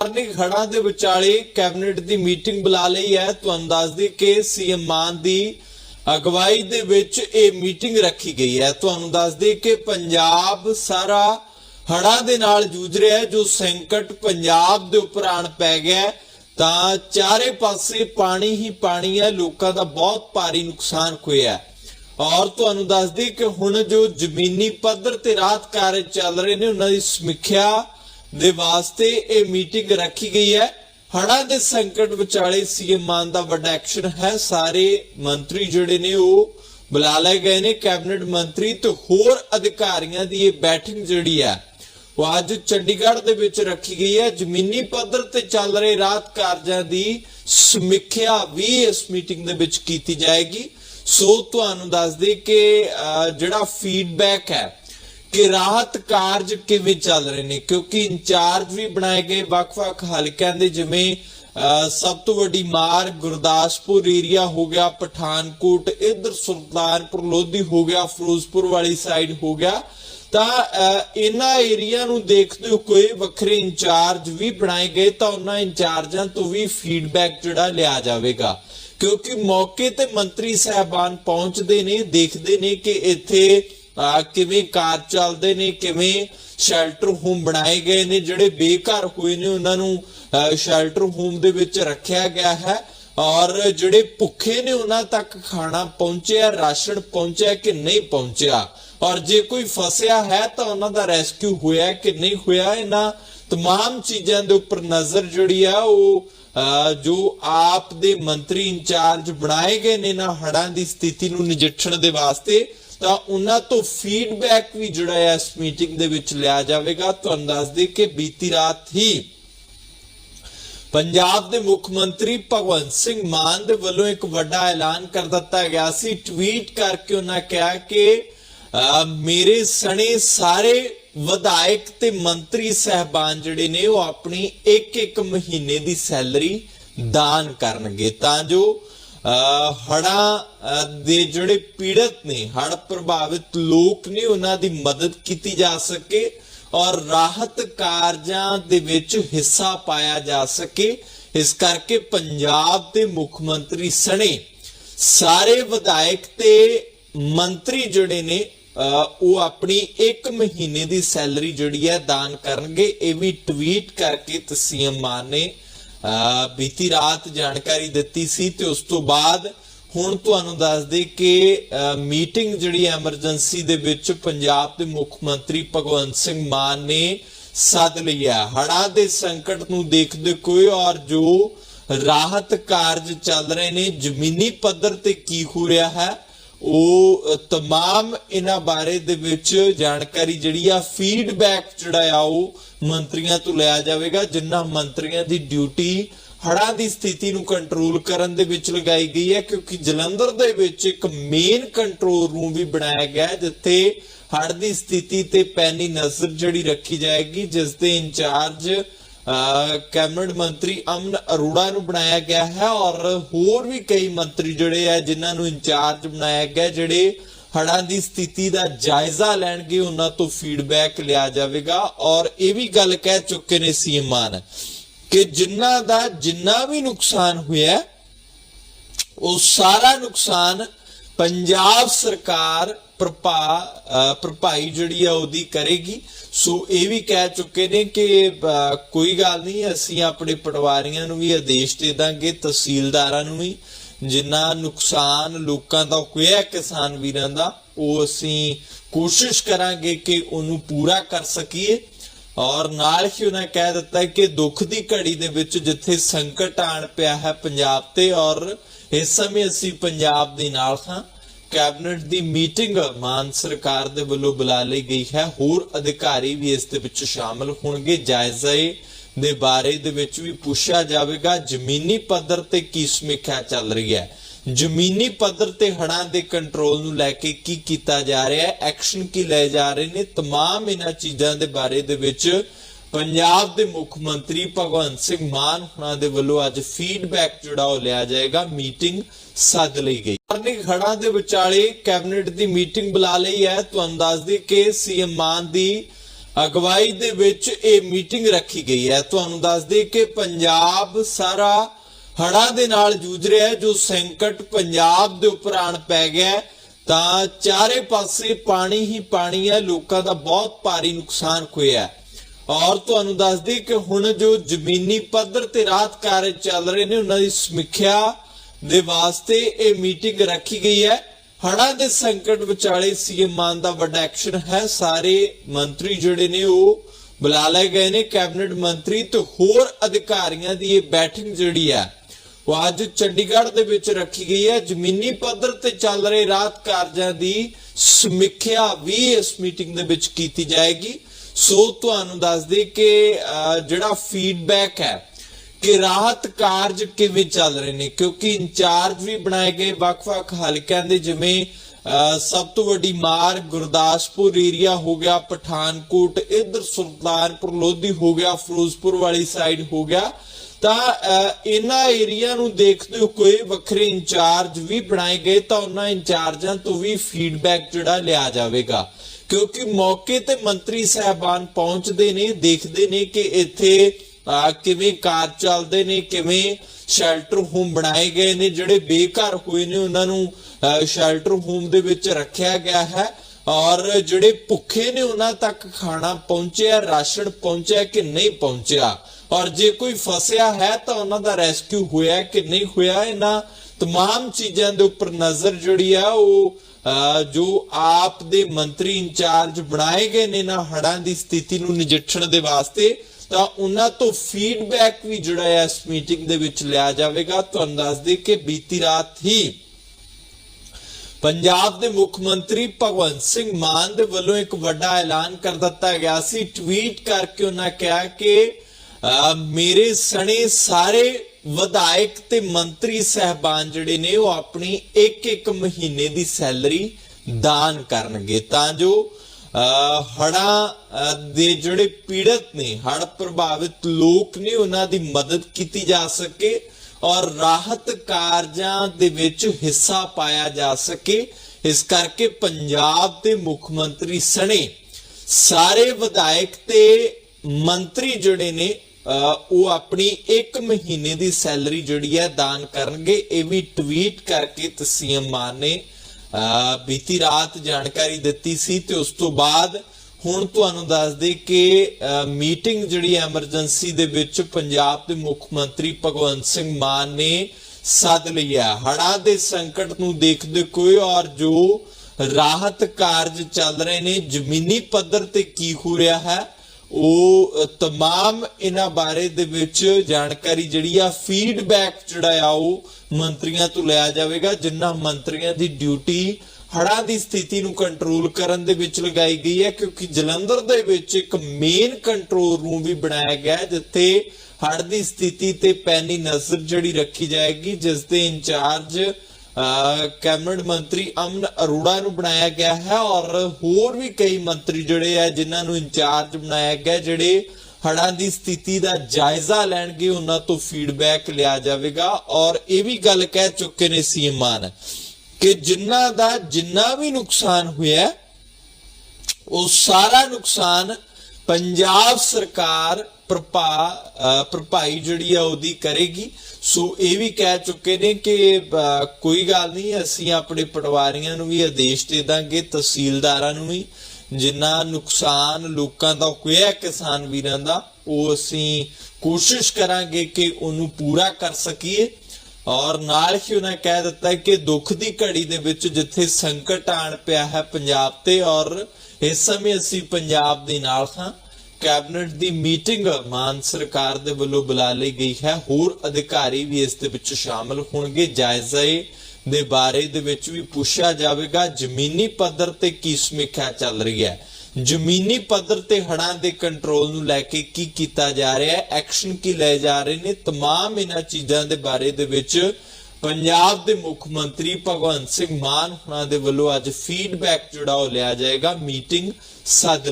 ਕਾਰਨਿਕ ਹੜ੍ਹਾਂ ਦੇ ਵਿਚਾਲੇ ਕੈਬਨਿਟ ਦੀ ਮੀਟਿੰਗ ਬੁਲਾ ਲਈ ਹੈ। ਤੁਹਾਨੂੰ ਦੱਸ ਦਈਏ ਕਿ ਸੀਐਮ ਮਾਨ ਦੀ ਅਗਵਾਈ ਦੇ ਵਿੱਚ ਇਹ ਮੀਟਿੰਗ ਰੱਖੀ ਗਈ ਹੈ। ਤੁਹਾਨੂੰ ਦੱਸ ਦਈਏ ਕਿ ਪੰਜਾਬ ਸਾਰਾ ਹੜ੍ਹਾਂ ਦੇ ਨਾਲ ਜੂਝ ਰਿਹਾ ਹੈ। ਜੋ ਸੰਕਟ ਪੰਜਾਬ ਦੇ ਉੱਪਰ ਆਣ ਪੈ ਗਿਆ ਤਾਂ ਚਾਰੇ ਪਾਸੇ ਪਾਣੀ ਹੀ ਪਾਣੀ ਹੈ। ਲੋਕਾਂ ਦਾ ਬਹੁਤ ਭਾਰੀ ਨੁਕਸਾਨ ਹੋਇਆ ਹੈ। ਔਰ ਤੁਹਾਨੂੰ ਦੱਸ ਦਈਏ ਕਿ ਹੁਣ ਜੋ ਜ਼ਮੀਨੀ ਪੱਧਰ ਤੇ ਰਾਹਤ ਕਾਰਜ ਚੱਲ ਰਹੇ ਨੇ, ਉਹਨਾਂ ਦੀ ਸਮੀਖਿਆ ਦੇ ਵਾਸਤੇ ਇਹ ਮੀਟਿੰਗ ਰੱਖੀ ਗਈ ਹੈ। ਹੜ੍ਹਾਂ ਦੇ ਸੰਕਟ ਵਿਚਾਲੇ ਸੀਐਮ ਮਾਨ ਦਾ ਵੱਡਾ ਐਕਸ਼ਨ ਹੈ। ਸਾਰੇ ਮੰਤਰੀ ਜਿਹੜੇ ਨੇ ਉਹ ਬੁਲਾ ਲਏ ਗਏ ਨੇ। ਕੈਬਨਿਟ ਮੰਤਰੀ ਤੇ ਹੋਰ ਅਧਿਕਾਰੀਆਂ ਦੀ ਇਹ ਬੈਠਕ ਜਿਹੜੀ ਹੈ, ਉਹ ਅੱਜ ਚੰਡੀਗੜ੍ਹ ਦੇ ਵਿੱਚ ਰੱਖੀ ਗਈ ਹੈ। ਜ਼ਮੀਨੀ ਪੱਧਰ ਤੇ ਚੱਲ ਰਹੇ ਰਾਹਤ ਕਾਰਜਾਂ ਦੀ ਸਮੀਖਿਆ ਵੀ ਇਸ ਮੀਟਿੰਗ ਦੇ ਵਿੱਚ ਕੀਤੀ ਜਾਏਗੀ। ਸੋ ਤੁਹਾਨੂੰ ਦੱਸ ਦੇ ਕਿ ਜਿਹੜਾ ਫੀਡਬੈਕ ਹੈ ਕਿ ਕਾਰਜ ਕਿਵੇਂ ਚੱਲ ਰਹੇ ਨੇ? ਕਿਉਂਕਿ ਇੰਚਾਰਜ ਵੀ ਬਣਾਏ ਗਏ ਵੱਖ-ਵੱਖ ਹਲਕਿਆਂ ਦੇ, ਜਿਵੇਂ ਸਭ ਤੋਂ ਵੱਡੀ ਮਾਰ ਗੁਰਦਾਸਪੁਰ ਏਰੀਆ ਹੋ ਗਿਆ, ਪਠਾਨਕੋਟ, ਇਧਰ ਸੁਲਤਾਨਪੁਰ, ਲੋਧੀ ਹੋ ਗਿਆ, ਫਿਰੋਜ਼ਪੁਰ ਵਾਲੀ ਸਾਈਡ ਹੋ ਗਿਆ। ਤਾਂ ਇਹਨਾਂ ਏਰੀਆ ਨੂੰ ਦੇਖਦੇ ਹੋਏ ਵੱਖਰੇ ਇੰਚਾਰਜ ਵੀ ਬਣਾਏ ਗਏ, ਤਾਂ ਉਹਨਾਂ ਇੰਚਾਰਜਾਂ ਤੋਂ ਵੀ ਫੀਡਬੈਕ ਜਿਹੜਾ ਲਿਆ ਜਾਵੇਗਾ। ਕਿਉਂਕਿ ਮੌਕੇ ਤੇ ਮੰਤਰੀ ਸਾਹਿਬਾਨ ਪਹੁੰਚਦੇ ਨੇ, ਦੇਖਦੇ ਨੇ ਕਿ ਇੱਥੇ ਕਿਵੇਂ ਕਾਰ ਚੱਲਦੇ ਨੇ ਕਿਵੇਂ ਸ਼ੈਲਟਰ ਹੋਮ ਬਣਾਏ ਗਏ ਨੇ ਜਿਹੜੇ ਬੇਘਰ ਹੋਏ ਨੇ ਉਹਨਾਂ ਨੂੰ ਸ਼ੈਲਟਰ ਹੋਮ ਦੇ ਵਿੱਚ ਰੱਖਿਆ ਗਿਆ ਹੈ ਔਰ ਜਿਹੜੇ ਭੁੱਖੇ ਨੇ ਉਹਨਾਂ ਤੱਕ ਖਾਣਾ ਪਹੁੰਚਿਆ ਰਾਸ਼ਨ ਪਹੁੰਚਿਆ ਕਿ ਨਹੀਂ ਪਹੁੰਚਿਆ ਔਰ ਜੇ ਕੋਈ ਫਸਿਆ ਹੈ ਤਾਂ ਉਹਨਾਂ ਦਾ ਰੈਸਕਿਊ ਹੋਇਆ ਕਿ ਨਹੀਂ ਹੋਇਆ ਇਹਨਾਂ तमाम ਚੀਜ਼ਾਂ ਦੇ ਉੱਪਰ ਨਜ਼ਰ ਜਿਹੜੀ ਆ ਉਹ ਅਹ, ਜੋ ਆਪ ਦੇ ਮੰਤਰੀ ਇੰਚਾਰਜ ਬਣਾਏ ਗਏ ਨੇ ਨਾ ਹੜਾਂ ਦੀ ਸਥਿਤੀ ਨੂੰ ਨਜਿੱਠਣ ਦੇ ਵਾਸਤੇ ਤਾਂ ਉਹਨਾਂ ਤੋਂ ਫੀਡਬੈਕ ਵੀ ਜਿਹੜਾ ਹੈ ਇਸ ਮੀਟਿੰਗ ਦੇ ਵਿੱਚ ਲਿਆ ਜਾਵੇਗਾ। ਤੁਹਾਨੂੰ ਦੱਸ ਦੇ ਕਿ ਬੀਤੀ ਰਾਤ ਹੀ ਪੰਜਾਬ ਦੇ ਮੁੱਖ ਮੰਤਰੀ ਭਗਵੰਤ ਸਿੰਘ ਮਾਨ ਦੇ ਵੱਲੋਂ ਇੱਕ ਵੱਡਾ ਐਲਾਨ ਕਰ ਦਿੱਤਾ ਗਿਆ ਸੀ। ਟਵੀਟ ਕਰਕੇ ਉਹਨਾਂ ਕਿਹਾ ਕਿ ਮੇਰੇ ਸਣੇ ਸਾਰੇ ਵਿਧਾਇਕ ਤੇ ਮੰਤਰੀ ਸਹਿਬਾਨ ਜਿਹੜੇ ਨੇ ਉਹ ਆਪਣੀ ਇੱਕ ਇੱਕ ਮਹੀਨੇ ਦੀ ਸੈਲਰੀ ਦਾਨ ਕਰਨਗੇ। ਤਾਂ ਜੋ ਹੜਾਂ ਦੇ ਜਿਹੜੇ ਪੀੜਤ ਨੇ ਹੜ ਪ੍ਰਭਾਵਿਤ ਲੋਕ ਨੇ ਉਹਨਾਂ ਦੀ ਮਦਦ ਕੀਤੀ ਜਾ ਸਕੇ ਔਰ ਰਾਹਤ ਕਾਰਜਾਂ ਦੇ ਵਿੱਚ ਹਿੱਸਾ ਪਾਇਆ ਜਾ ਸਕੇ। ਇਸ ਕਰਕੇ ਪੰਜਾਬ ਦੇ ਮੁੱਖ ਮੰਤਰੀ ਸਣੇ ਸਾਰੇ ਵਿਧਾਇਕ ਤੇ ਮੰਤਰੀ ਜਿਹੜੇ ਨੇ ਅਹ, ਉਹ ਆਪਣੀ 1 ਮਹੀਨੇ ਦੀ ਸੈਲਰੀ ਜਿਹੜੀ ਹੈ ਦਾਨ ਕਰਨਗੇ। ਇਹ ਵੀ ਟਵੀਟ ਕਰਕੇ ਤਸੀਮ ਮਾਨ ਨੇ ਬੀਤੀ ਰਾਤ ਜਾਣਕਾਰੀ ਦਿੱਤੀ ਸੀ ਤੇ ਉਸ ਤੋਂ ਬਾਅਦ ਹੁਣ ਤੁਹਾਨੂੰ ਦੱਸ ਦੇ ਕਿ ਮੀਟਿੰਗ ਜਿਹੜੀ ਐਮਰਜੈਂਸੀ ਦੇ ਵਿੱਚ ਪੰਜਾਬ ਦੇ ਮੁੱਖ ਮੰਤਰੀ ਭਗਵੰਤ ਸਿੰਘ ਮਾਨ ਨੇ ਸੱਦ ਲਈ ਹੈ। ਹੜ੍ਹਾਂ ਦੇ ਸੰਕਟ ਨੂੰ ਦੇਖਦੇ ਕੋਈ ਔਰ ਜੋ ਰਾਹਤ ਕਾਰਜ ਚੱਲ ਰਹੇ ਨੇ, ਜ਼ਮੀਨੀ ਪੱਧਰ ਤੇ ਕੀ ਹੋ ਰਿਹਾ ਹੈ ਉਹ ਅ, ਇਹਨਾਂ ਬਾਰੇ ਦੇ ਵਿੱਚ ਜਾਣਕਾਰੀ ਜਿਹੜੀ ਆ ਫੀਡਬੈਕ ਜਿਹੜਾ ਆ ਉਹ ਮੰਤਰੀਆਂ ਤੋਂ ਲਿਆ ਜਾਵੇਗਾ ਜਿਨ੍ਹਾਂ ਮੰਤਰੀਆਂ ਦੀ ਡਿਊਟੀ ਹੜਾਂ ਦੀ ਸਥਿਤੀ ਨੂੰ ਕੰਟਰੋਲ ਕਰਨ ਦੇ ਵਿੱਚ ਲਗਾਈ ਗਈ ਹੈ ਕਿਉਂਕਿ ਜਲੰਧਰ ਦੇ ਵਿੱਚ ਇੱਕ ਮੇਨ ਕੰਟਰੋਲ ਰੂਮ ਵੀ ਬਣਾਇਆ ਗਿਆ ਹੈ ਜਿੱਥੇ ਹੜ ਦੀ ਸਥਿਤੀ ਤੇ ਪੈਣੀ ਨਜ਼ਰ ਜਿਹੜੀ ਰੱਖੀ ਜਾਏਗੀ ਜਿਸ ਦੇ ਇੰਚਾਰਜ ਕੈਬਨਿਟ ਮੰਤਰੀ ਅਮਨ ਅਰੋੜਾ ਨੂੰ ਬਣਾਇਆ ਗਿਆ ਹੈ ਔਰ ਹੋਰ ਵੀ ਕਈ ਮੰਤਰੀ ਜਿਹੜੇ ਆ, ਜਿਨ੍ਹਾਂ ਨੂੰ ਇੰਚਾਰਜ ਬਣਾਇਆ ਗਿਆ, ਜਿਹੜੇ ਹੜ੍ਹਾਂ ਦੀ ਸਥਿਤੀ ਦਾ ਜਾਇਜ਼ਾ ਲੈਣਗੇ, ਉਹਨਾਂ ਤੋਂ ਫੀਡਬੈਕ ਲਿਆ ਜਾਵੇਗਾ ਔਰ ਇਹ ਵੀ ਗੱਲ ਕਹਿ ਚੁੱਕੇ ਨੇ ਸੀਐਮ ਮਾਨ ਕਿ ਜਿਨ੍ਹਾਂ ਦਾ ਜਿੰਨਾ ਵੀ ਨੁਕਸਾਨ ਹੋਇਆ, ਉਹ ਸਾਰਾ ਨੁਕਸਾਨ ਪੰਜਾਬ ਸਰਕਾਰ ਭਰਪਾ ਭਰਪਾਈ ਜਿਹੜੀ ਆ ਉਹਦੀ ਕਰੇਗੀ। ਸੋ ਇਹ ਵੀ ਕਹਿ ਚੁੱਕੇ ਨੇ ਕਿ ਕੋਈ ਗੱਲ ਨਹੀਂ, ਅਸੀਂ ਆਪਣੇ ਪਟਵਾਰੀਆਂ ਨੂੰ ਵੀ ਆਦੇਸ਼ ਦੇ ਦਾਂਗੇ, ਤਹਿਸੀਲਦਾਰਾਂ ਨੂੰ ਵੀ। ਜਿੰਨਾ ਨੁਕਸਾਨ ਲੋਕਾਂ ਦਾ ਹੋਇਆ ਕਿਸਾਨ ਵੀਰਾਂ ਦਾ, ਉਹ ਅਸੀਂ ਕੋਸ਼ਿਸ਼ ਕਰਾਂਗੇ ਕਿ ਉਹਨੂੰ ਪੂਰਾ ਕਰ ਸਕੀਏ। ਔਰ ਨਾਲ ਹੀ ਉਹਨਾਂ ਕਹਿ ਦਿੱਤਾ ਕਿ ਦੁੱਖ ਦੀ ਘੜੀ ਦੇ ਵਿੱਚ ਜਿੱਥੇ ਸੰਕਟ ਆਣ ਪਿਆ ਹੈ ਪੰਜਾਬ ਤੇ, ਔਰ ਇਸ ਸਮੇਂ ਅਸੀਂ ਪੰਜਾਬ ਦੇ ਨਾਲ ਹਾਂ। ਕੈਬਨਿਟ ਦੀ ਮੀਟਿੰਗ ਮਾਨ ਸਰਕਾਰ ਦੇ ਵੱਲੋਂ ਬੁਲਾ ਲਈ ਗਈ ਹੈ ਹੋਰ ਅਧਿਕਾਰੀ ਵੀ ਇਸ ਦੇ ਵਿੱਚ ਸ਼ਾਮਲ ਹੋਣਗੇ ਜਾਇਜ਼ੇ ਦੇ ਬਾਰੇ ਦੇ ਵਿੱਚ ਵੀ ਪੁੱਛਿਆ ਜਾਵੇਗਾ ਜ਼ਮੀਨੀ ਪੱਧਰ ਤੇ ਕੀ ਸਮੀਖਿਆ ਚੱਲ ਰਹੀ ਹੈ ਜ਼ਮੀਨੀ ਪੱਧਰ ਤੇ ਹੜ੍ਹਾਂ ਦੇ ਕੰਟਰੋਲ ਨੂੰ ਲੈ ਕੇ ਕੀ ਕੀਤਾ ਜਾ ਰਿਹਾ ਹੈ ਐਕਸ਼ਨ ਕੀ ਲਏ ਜਾ ਰਹੇ ਨੇ तमाम ਇਹਨਾਂ ਚੀਜ਼ਾਂ ਦੇ ਬਾਰੇ ਦੇ ਵਿੱਚ ਪੰਜਾਬ ਦੇ ਮੁੱਖ ਮੰਤਰੀ ਭਗਵੰਤ ਸਿੰਘ ਮਾਨ ਹੁਣਾਂ ਦੇ ਵੱਲੋਂ ਅੱਜ ਫੀਡਬੈਕ ਜਿਹੜਾ ਉਹ ਲਿਆ ਜਾਏਗਾ ਮੀਟਿੰਗ ਸੱਦ ਲਈ ਗਈ। ਕਾਰਨਿਕ ਹੜ੍ਹਾਂ ਦੇ ਵਿਚਾਲੇ ਕੈਬਨਿਟ ਦੀ ਮੀਟਿੰਗ ਬੁਲਾ ਲਈ ਹੈ। ਤੁਹਾਨੂੰ ਦੱਸ ਦਈਏ ਕਿ ਸੀਐਮ ਮਾਨ ਦੀ ਅਗਵਾਈ ਦੇ ਵਿੱਚ ਇਹ ਮੀਟਿੰਗ ਰੱਖੀ ਗਈ ਹੈ। ਤੁਹਾਨੂੰ ਦੱਸ ਦੇ ਕਿ ਪੰਜਾਬ ਸਾਰਾ ਹੜਾਂ ਦੇ ਨਾਲ ਜੂਝ ਰਿਹਾ ਹੈ। ਜੋ ਸੰਕਟ ਪੰਜਾਬ ਦੇ ਉੱਪਰ ਆਣ ਪੈ ਗਿਆ ਤਾਂ ਚਾਰੇ ਪਾਸੇ ਪਾਣੀ ਹੀ ਪਾਣੀ ਹੈ। ਲੋਕਾਂ ਦਾ ਬਹੁਤ ਭਾਰੀ ਨੁਕਸਾਨ ਹੋਇਆ ਹੈ। ਔਰ ਤੁਹਾਨੂੰ ਦੱਸਦੀ ਕਿ ਹੁਣ ਜੋ ਜ਼ਮੀਨੀ ਪੱਧਰ ਤੇ ਰਾਹਤ ਕਾਰਜ ਚੱਲ ਰਹੇ ਨੇ, ਉਹਨਾਂ ਦੀ ਸਮੀਖਿਆ ਦੇ ਵਾਸਤੇ ਇਹ ਮੀਟਿੰਗ ਰੱਖੀ ਗਈ ਹੈ। ਹੜਾਂ ਦੇ ਸੰਕਟ ਵਿਚਾਲੇ ਸੀਐਮ ਮਾਨ ਦਾ ਵੱਡਾ ਐਕਸ਼ਨ ਹੈ। ਸਾਰੇ ਮੰਤਰੀ ਜਿਹੜੇ ਨੇ ਉਹ ਬੁਲਾ ਲਏ ਗਏ ਨੇ। ਕੈਬਨਿਟ ਮੰਤਰੀ ਤੇ ਹੋਰ ਅਧਿਕਾਰੀਆਂ ਦੀ ਇਹ ਬੈਠਕ ਜਿਹੜੀ ਹੈ, ਉਹ ਅੱਜ ਚੰਡੀਗੜ੍ਹ ਦੇ ਵਿੱਚ ਰੱਖੀ ਗਈ ਹੈ। ਜ਼ਮੀਨੀ ਪੱਧਰ ਤੇ ਚੱਲ ਰਹੇ ਰਾਹਤ ਕਾਰਜਾਂ ਦੀ ਸਮੀਖਿਆ ਵੀ ਇਸ ਮੀਟਿੰਗ ਦੇ ਵਿੱਚ ਕੀਤੀ ਜਾਏਗੀ। ਸੋ ਤੁਹਾਨੂੰ ਦੱਸ ਦੇ ਕਿ ਜਿਹੜਾ ਫੀਡਬੈਕ ਹੈ ਕਿ ਰਾਹਤ ਕਾਰਜ ਕਿਵੇਂ ਚੱਲ ਰਹੇ ਨੇ, ਕਿਉਂਕਿ ਇੰਚਾਰਜ ਵੀ ਬਣਾਏ ਗਏ ਵੱਖ-ਵੱਖ ਹਲਕਿਆਂ ਦੇ, ਜਿਵੇਂ ਸਭ ਤੋਂ ਵੱਡੀ ਮਾਰ ਗੁਰਦਾਸਪੁਰ ਏਰੀਆ ਹੋ ਗਿਆ, ਪਠਾਨਕੋਟ, ਇਧਰ ਸੁਲਤਾਨਪੁਰ, ਲੋਧੀ ਹੋ ਗਿਆ, ਫਿਰੋਜ਼ਪੁਰ ਵਾਲੀ ਸਾਈਡ ਹੋ ਗਿਆ, ਤਾਂ ਇਹਨਾਂ ਏਰੀਆ ਨੂੰ ਦੇਖਦੇ ਹੋਏ ਵੱਖਰੇ ਇੰਚਾਰਜ ਵੀ ਬਣਾਏ ਗਏ, ਤਾਂ ਉਹਨਾਂ ਇੰਚਾਰਜਾਂ ਤੋਂ ਵੀ ਫੀਡਬੈਕ ਜਿਹੜਾ ਲਿਆ ਜਾਵੇਗਾ। ਕਿਉਂਕਿ ਮੌਕੇ ਤੇ ਮੰਤਰੀ ਸਾਹਿਬਾਨ ਪਹੁੰਚਦੇ ਨੇ ਦੇਖਦੇ ਨੇ ਕਿ ਇੱਥੇ ਅਹ, ਕਿਵੇਂ ਕਾਰ ਚੱਲਦੇ ਨੇ ਕਿਵੇਂ ਸ਼ੈਲਟਰ ਹੋਮ ਬਣਾਏ ਗਏ ਨੇ ਜਿਹੜੇ ਬੇਘਰ ਹੋਏ ਨੇ ਉਹਨਾਂ ਨੂੰ ਸ਼ੈਲਟਰ ਹੋਮ ਦੇ ਵਿੱਚ ਰੱਖਿਆ ਗਿਆ ਹੈ ਔਰ ਜਿਹੜੇ ਭੁੱਖੇ ਨੇ ਉਹਨਾਂ ਤੱਕ ਖਾਣਾ ਪਹੁੰਚਿਆ ਰਾਸ਼ਨ ਪਹੁੰਚਿਆ ਕਿ ਨਹੀਂ ਪਹੁੰਚਿਆ ਔਰ ਜੇ ਕੋਈ ਫਸਿਆ ਹੈ ਤਾਂ ਉਹਨਾਂ ਦਾ ਰੈਸਕਿਊ ਹੋਇਆ ਕਿ ਨਹੀਂ ਹੋਇਆ ਇਹਨਾਂ तमाम ਚੀਜ਼ਾਂ ਦੇ ਉੱਪਰ ਨਜ਼ਰ ਜਿਹੜੀ ਆ ਉਹ ਅਹ, ਜੋ ਆਪ ਦੇ ਮੰਤਰੀ ਇੰਚਾਰਜ ਬਣਾਏ ਗਏ ਨੇ ਨਾ ਹੜਾਂ ਦੀ ਸਥਿਤੀ ਨੂੰ ਨਜਿੱਠਣ ਦੇ ਵਾਸਤੇ ਤਾਂ ਉਹਨਾਂ ਤੋਂ ਫੀਡਬੈਕ ਵੀ ਜਿਹੜਾ ਹੈ ਇਸ ਮੀਟਿੰਗ ਦੇ ਵਿੱਚ ਲਿਆ ਜਾਵੇਗਾ। ਤੁਹਾਨੂੰ ਦੱਸ ਦੇ ਕਿ ਬੀਤੀ ਰਾਤ ਹੀ ਪੰਜਾਬ ਦੇ ਮੁੱਖ ਮੰਤਰੀ ਭਗਵੰਤ ਸਿੰਘ ਮਾਨ ਦੇ ਵੱਲੋਂ ਇੱਕ ਵੱਡਾ ਐਲਾਨ ਕਰ ਦਿੱਤਾ ਗਿਆ ਸੀ। ਟਵੀਟ ਕਰਕੇ ਉਹਨਾਂ ਕਿਹਾ ਕਿ ਅਹ, ਮੇਰੇ ਸਣੇ ਸਾਰੇ ਵਿਧਾਇਕ ਤੇ ਮੰਤਰੀ ਸਹਿਬਾਨ ਜਿਹੜੇ ਨੇ ਉਹ ਆਪਣੀ ਇੱਕ ਇੱਕ ਮਹੀਨੇ ਦੀ ਸੈਲਰੀ ਦਾਨ ਕਰਨਗੇ। ਤਾਂ ਜੋ ਹੜਾ ਦੇ ਜਿਹੜੇ ਪੀੜਤ ਨੇ ਹੜ ਪ੍ਰਭਾਵਿਤ ਲੋਕ ਨੇ, ਉਹਨਾਂ ਦੀ ਮਦਦ ਕੀਤੀ ਜਾ ਸਕੇ ਔਰ ਰਾਹਤ ਕਾਰਜਾਂ ਦੇ ਵਿੱਚ ਹਿੱਸਾ ਪਾਇਆ ਜਾ ਸਕੇ। ਇਸ ਕਰਕੇ ਪੰਜਾਬ ਦੇ ਮੁੱਖ ਮੰਤਰੀ ਸਣੇ ਸਾਰੇ ਵਿਧਾਇਕ ਤੇ ਮੰਤਰੀ ਜਿਹੜੇ ਨੇ ਉਹ ਆਪਣੀ 1 ਮਹੀਨੇ ਦੀ ਸੈਲਰੀ ਜਿਹੜੀ ਹੈ ਦਾਨ ਕਰਨਗੇ। ਇਹ ਵੀ ਟਵੀਟ ਕਰਕੇ ਤਸੀਮ ਮਾਨ ਨੇ ਅਹ, ਬੀਤੀ ਰਾਤ ਜਾਣਕਾਰੀ ਦਿੱਤੀ ਸੀ ਤੇ ਉਸ ਤੋਂ ਬਾਅਦ ਹੁਣ ਤੁਹਾਨੂੰ ਦੱਸ ਦੇ ਕਿ ਮੀਟਿੰਗ ਜਿਹੜੀ ਐਮਰਜੈਂਸੀ ਦੇ ਵਿੱਚ ਪੰਜਾਬ ਦੇ ਮੁੱਖ ਮੰਤਰੀ ਭਗਵੰਤ ਸਿੰਘ ਮਾਨ ਨੇ ਸੱਦ ਲਈ ਹੈ। ਹੜ੍ਹਾਂ ਦੇ ਸੰਕਟ ਨੂੰ ਦੇਖਦੇ ਕੋਈ ਔਰ ਜੋ ਰਾਹਤ ਕਾਰਜ ਚੱਲ ਰਹੇ ਨੇ ਜ਼ਮੀਨੀ ਪੱਧਰ ਤੇ ਕੀ ਹੋ ਰਿਹਾ ਹੈ ਉਹ ਅ, ਇਹਨਾਂ ਬਾਰੇ ਦੇ ਵਿੱਚ ਜਾਣਕਾਰੀ ਜਿਹੜੀ ਆ ਫੀਡਬੈਕ ਜਿਹੜਾ ਆ ਉਹ ਮੰਤਰੀਆਂ ਤੋਂ ਲਿਆ ਜਾਵੇਗਾ ਜਿਨ੍ਹਾਂ ਮੰਤਰੀਆਂ ਦੀ ਡਿਊਟੀ ਹੜਾਂ ਦੀ ਸਥਿਤੀ ਨੂੰ ਕੰਟਰੋਲ ਕਰਨ ਦੇ ਵਿੱਚ ਲਗਾਈ ਗਈ ਹੈ ਕਿਉਂਕਿ ਜਲੰਧਰ ਦੇ ਵਿੱਚ ਇੱਕ ਮੇਨ ਕੰਟਰੋਲ ਰੂਮ ਵੀ ਬਣਾਇਆ ਗਿਆ ਜਿੱਥੇ ਹੜ ਦੀ ਸਥਿਤੀ ਤੇ ਪੈਣੀ ਨਜ਼ਰ ਜਿਹੜੀ ਰੱਖੀ ਜਾਏਗੀ ਜਿਸ ਦੇ ਇੰਚਾਰਜ ਕੈਬਨਿਟ ਮੰਤਰੀ ਅਮਨ ਅਰੋੜਾ ਨੂੰ ਬਣਾਇਆ ਗਿਆ ਹੈ ਔਰ ਹੋਰ ਵੀ ਕਈ ਮੰਤਰੀ ਜਿਹੜੇ ਆ, ਜਿਨ੍ਹਾਂ ਨੂੰ ਇੰਚਾਰਜ ਬਣਾਇਆ ਗਿਆ, ਜਿਹੜੇ ਹੜ੍ਹਾਂ ਦੀ ਸਥਿਤੀ ਦਾ ਜਾਇਜ਼ਾ ਲੈਣਗੇ, ਉਹਨਾਂ ਤੋਂ ਫੀਡਬੈਕ ਲਿਆ ਜਾਵੇਗਾ ਔਰ ਇਹ ਵੀ ਗੱਲ ਕਹਿ ਚੁੱਕੇ ਨੇ ਸੀਐਮ ਮਾਨ ਕਿ ਜਿਨ੍ਹਾਂ ਦਾ ਜਿੰਨਾ ਵੀ ਨੁਕਸਾਨ ਹੋਇਆ, ਉਹ ਸਾਰਾ ਨੁਕਸਾਨ ਪੰਜਾਬ ਸਰਕਾਰ ਭਰਪਾ ਭਰਪਾਈ ਜਿਹੜੀ ਆ ਉਹਦੀ ਕਰੇਗੀ। ਸੋ ਇਹ ਵੀ ਕਹਿ ਚੁੱਕੇ ਨੇ ਕਿ ਕੋਈ ਗੱਲ ਨਹੀਂ, ਅਸੀਂ ਆਪਣੇ ਪਟਵਾਰੀਆਂ ਨੂੰ ਵੀ ਆਦੇਸ਼ ਦੇ ਦਾਂਗੇ, ਤਹਿਸੀਲਦਾਰਾਂ ਨੂੰ ਵੀ। ਜਿੰਨਾ ਨੁਕਸਾਨ ਲੋਕਾਂ ਦਾ ਹੋਇਆ ਕਿਸਾਨ ਵੀਰਾਂ ਦਾ, ਉਹ ਅਸੀਂ ਕੋਸ਼ਿਸ਼ ਕਰਾਂਗੇ ਕਿ ਉਹਨੂੰ ਪੂਰਾ ਕਰ ਸਕੀਏ। ਔਰ ਨਾਲ ਹੀ ਉਹਨਾਂ ਕਹਿ ਦਿੱਤਾ ਕਿ ਦੁੱਖ ਦੀ ਘੜੀ ਦੇ ਵਿੱਚ ਜਿੱਥੇ ਸੰਕਟ ਆਣ ਪਿਆ ਹੈ ਪੰਜਾਬ ਤੇ, ਔਰ ਇਸ ਸਮੇਂ ਅਸੀਂ ਪੰਜਾਬ ਦੇ ਨਾਲ ਹਾਂ। ਕੈਬਨਿਟ ਦੀ ਮੀਟਿੰਗ ਮਾਨ ਸਰਕਾਰ ਦੇ ਵੱਲੋਂ ਬੁਲਾ ਲਈ ਗਈ ਹੈ ਹੋਰ ਅਧਿਕਾਰੀ ਵੀ ਇਸ ਦੇ ਵਿੱਚ ਸ਼ਾਮਲ ਹੋਣਗੇ ਜਾਇਜ਼ੇ ਦੇ ਬਾਰੇ ਦੇ ਵਿੱਚ ਵੀ ਪੁੱਛਿਆ ਜਾਵੇਗਾ ਜ਼ਮੀਨੀ ਪੱਧਰ ਤੇ ਕੀ ਸਮੀਖਿਆ ਚੱਲ ਰਹੀ ਹੈ ਜ਼ਮੀਨੀ ਪੱਧਰ ਤੇ ਹੜਾਂ ਦੇ ਕੰਟਰੋਲ ਨੂੰ ਲੈ ਕੇ ਕੀ ਕੀਤਾ ਜਾ ਰਿਹਾ ਹੈ ਐਕਸ਼ਨ ਕੀ ਲਏ ਜਾ ਰਹੇ ਨੇ तमाम ਇਹਨਾਂ ਚੀਜ਼ਾਂ ਦੇ ਬਾਰੇ ਦੇ ਵਿੱਚ ਪੰਜਾਬ ਦੇ ਮੁੱਖ ਮੰਤਰੀ ਭਗਵੰਤ ਸਿੰਘ ਮਾਨ ਹੁਣਾਂ ਦੇ ਵੱਲੋਂ ਅੱਜ ਫੀਡਬੈਕ ਜਿਹੜਾ ਉਹ ਲਿਆ ਜਾਏਗਾ ਮੀਟਿੰਗ ਸੱਦ